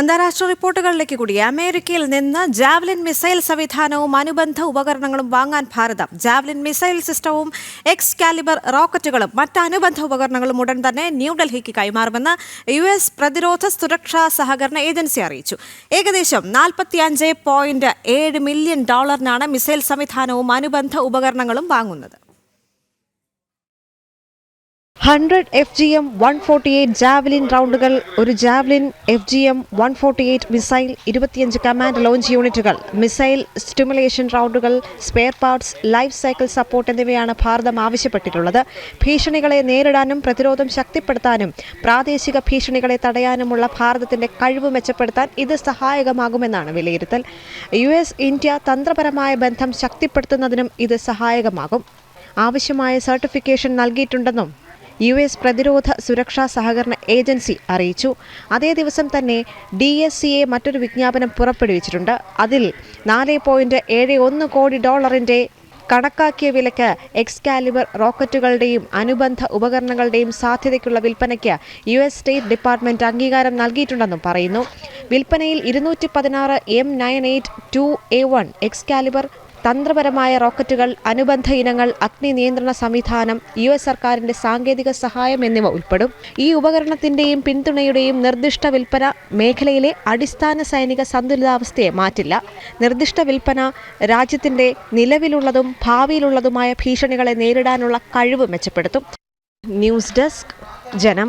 അന്താരാഷ്ട്ര റിപ്പോർട്ടുകളിലേക്ക് കൂടി. അമേരിക്കയിൽ നിന്ന് ജാവ്ലിൻ മിസൈൽ സംവിധാനവും അനുബന്ധ ഉപകരണങ്ങളും വാങ്ങാൻ ഭാരതം. ജാവ്ലിൻ മിസൈൽ സിസ്റ്റവും എക്സ് കാലിബർ റോക്കറ്റുകളും മറ്റ് അനുബന്ധ ഉപകരണങ്ങളും ഉടൻ തന്നെ ന്യൂഡൽഹിക്ക് കൈമാറുമെന്ന് യു എസ് പ്രതിരോധ സുരക്ഷാ സഹകരണ ഏജൻസി അറിയിച്ചു. ഏകദേശം നാൽപ്പത്തിയഞ്ച് പോയിന്റ് ഏഴ് മില്യൺ ഡോളറിനാണ് മിസൈൽ സംവിധാനവും അനുബന്ധ ഉപകരണങ്ങളും വാങ്ങുന്നത്. Hundred F G M one forty eight javelin റൗണ്ടുകൾ ഒരു javelin F G M one forty eight missile ഇരുപത്തിയഞ്ച് കമാൻഡ് ലോഞ്ച് യൂണിറ്റുകൾ missile stimulation റൗണ്ടുകൾ spare parts life cycle support എന്നിവയാണ് ഭാരതം ആവശ്യപ്പെട്ടിട്ടുള്ളത്. ഭീഷണികളെ നേരിടാനും പ്രതിരോധം ശക്തിപ്പെടുത്താനും പ്രാദേശിക ഭീഷണികളെ തടയാനുമുള്ള ഭാരതത്തിന്റെ കഴിവ് മെച്ചപ്പെടുത്താൻ ഇത് സഹായകമാകുമെന്നാണ് വിലയിരുത്തൽ. യു എസ് ഇന്ത്യ തന്ത്രപരമായ ബന്ധം ശക്തിപ്പെടുത്തുന്നതിനും ഇത് സഹായകമാകും. ആവശ്യമായ സർട്ടിഫിക്കേഷൻ നൽകിയിട്ടുണ്ടെന്നും യു എസ് പ്രതിരോധ സുരക്ഷാ സഹകരണ ഏജൻസി അറിയിച്ചു. അതേ ദിവസം തന്നെ ഡി എസ് സി എ മറ്റൊരു വിജ്ഞാപനം പുറപ്പെടുവിച്ചിട്ടുണ്ട്. അതിൽ നാല് പോയിന്റ് ഏഴ് ഒന്ന് കോടി ഡോളറിന്റെ കണക്കാക്കിയ വിലയ്ക്ക് എക്സ്കാലിബർ റോക്കറ്റുകളുടെയും അനുബന്ധ ഉപകരണങ്ങളുടെയും സാധ്യതയ്ക്കുള്ള വിൽപ്പനയ്ക്ക് യു എസ് സ്റ്റേറ്റ് ഡിപ്പാർട്ട്മെന്റ് അംഗീകാരം നൽകിയിട്ടുണ്ടെന്നും പറയുന്നു. വിൽപ്പനയിൽ ഇരുന്നൂറ്റി പതിനാറ് M nine eight two A one Excalibur തന്ത്രപരമായ റോക്കറ്റുകൾ അനുബന്ധ ഇനങ്ങൾ അഗ്നി നിയന്ത്രണ സംവിധാനം യു എസ് സർക്കാരിന്റെ സാങ്കേതിക സഹായം എന്നിവ ഉൾപ്പെടും. ഈ ഉപകരണത്തിന്റെയും പിന്തുണയുടെയും നിർദ്ദിഷ്ട വിൽപ്പന മേഖലയിലെ അടിസ്ഥാന സൈനിക സന്തുലിതാവസ്ഥയെ മാറ്റില്ല. നിർദ്ദിഷ്ട വിൽപ്പന രാജ്യത്തിന്റെ നിലവിലുള്ളതും ഭാവിയിലുള്ളതുമായ ഭീഷണികളെ നേരിടാനുള്ള കഴിവ് മെച്ചപ്പെടുത്തും. ന്യൂസ് ഡെസ്ക് ജനം